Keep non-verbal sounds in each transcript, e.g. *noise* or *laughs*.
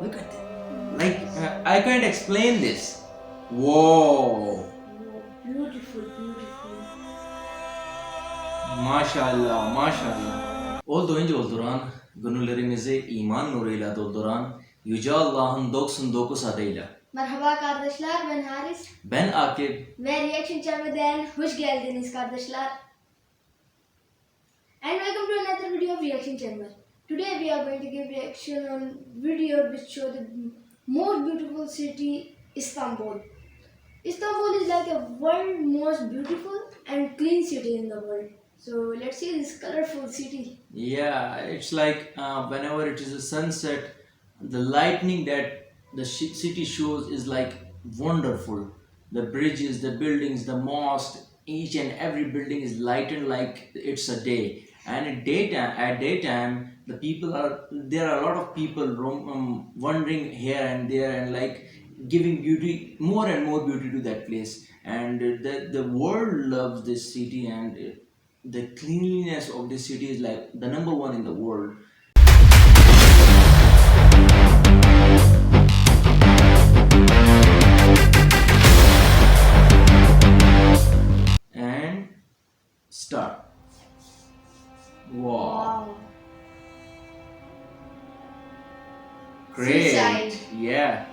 Look at it. Like, uh, I can't explain this. Whoa. Beautiful, beautiful. Maşallah, maşallah. Olduğunca olduran, gönüllerimizi iman nuruyla dolduran Yüce Allah'ın 99 adıyla. Merhaba kardeşler ben Haris Ben Akif, ve Reaction Channel'den hoş geldiniz kardeşler. And welcome to another video of Reaction Channel. Today we are going to give reaction on video which show the most beautiful city Istanbul. Istanbul is like a world most beautiful and clean city in the world. So let's see this colorful city. yeah, it's like uh, whenever it is a sunset, the lightning that the city shows is like wonderful. The bridges, the buildings, the mosque, each and every building is lightened like it's a day. And at daytime, at daytime, the people are there are a lot of people um, wandering here and there and like giving beauty more and more beauty to that place. And the the world loves this city and. Uh, the cleanliness of this city is like the number one in the world. Great. Seaside. Yeah.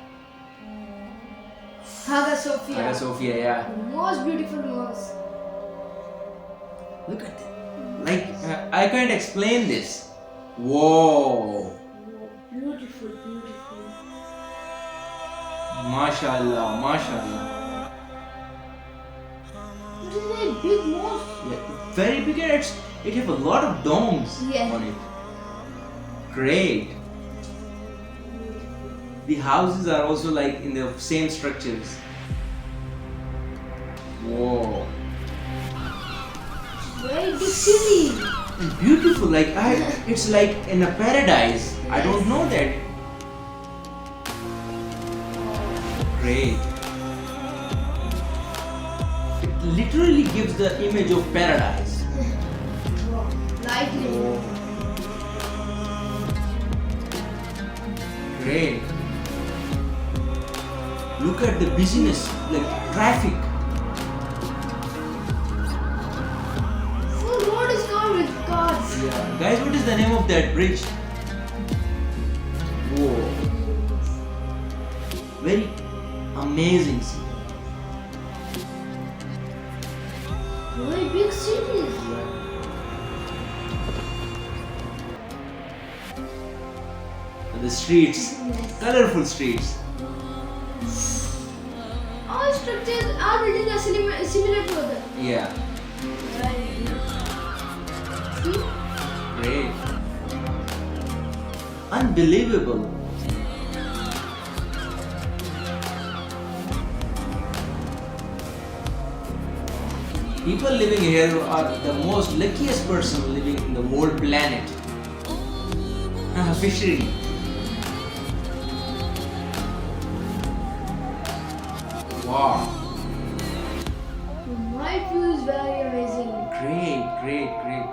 Hagia Sophia. Hagia Sophia, yeah. The most beautiful mosque. Look at it. Like, uh, I can't explain this. Whoa. Beautiful, beautiful. Mashallah, mashallah. It is a very big mosque. Yeah, very big and it's, it have a lot of domes Yeah. on it. Great. The houses are also like in the same structures. Whoa. Very. And beautiful, like I it's like in a paradise. I don't know that. Great. It literally gives the image of paradise. Lightning. Great. Look at the busyness, like traffic. Full road is covered with cars. Yeah. Guys, what is the name of that bridge? Whoa. Very amazing. scene. Very big cities. The streets, colorful streets. Are similar, to other. Yeah. Great. Unbelievable. People living here are the most luckiest person living in the whole planet. *laughs* Fishery. Wow. My view is very amazing. Great, great, great.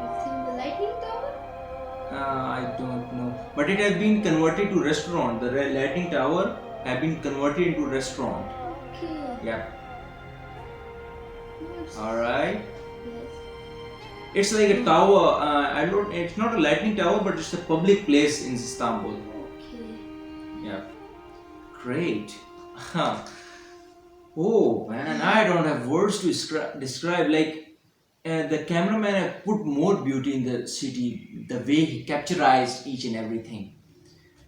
You think the lightning tower? Uh, I don't know. But it has been converted to restaurant. The lighting tower have been converted into restaurant. Okay. Yeah. Alright. Yes. It's like a tower. Uh, I don't. It's not a lighting tower, but it's a public place in Istanbul. Great. Huh. *laughs* Oh man, I don't have words to descri- describe. Like uh, the cameraman put more beauty in the city. The way he capturized each and everything.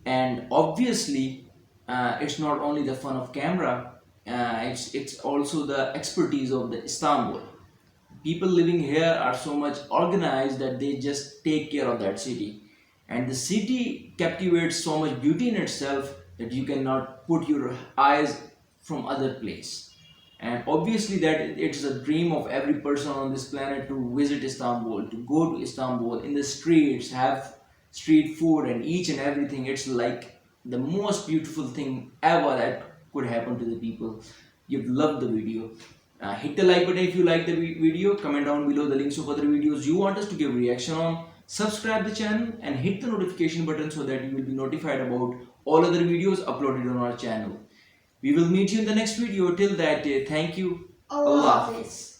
and obviously uh, it's not only the fun of camera uh, it's it's also the expertise of the istanbul people living here are so much organized that they just take care of that city and the city captivates so much beauty in itself that you cannot put your eyes from other place. And obviously that it's a dream of every person on this planet to visit istanbul to go to istanbul in the streets have street food and each and everything. It's like the most beautiful thing ever that could happen to the people. You've loved the video. Uh, hit the like button if you like the video. Comment down below the links of other videos you want us to give reaction on subscribe the channel and hit the notification button so that you will be notified about all other videos uploaded on our channel. We will meet you in the next video. Till that day, thank you. Allah Allah Hafiz.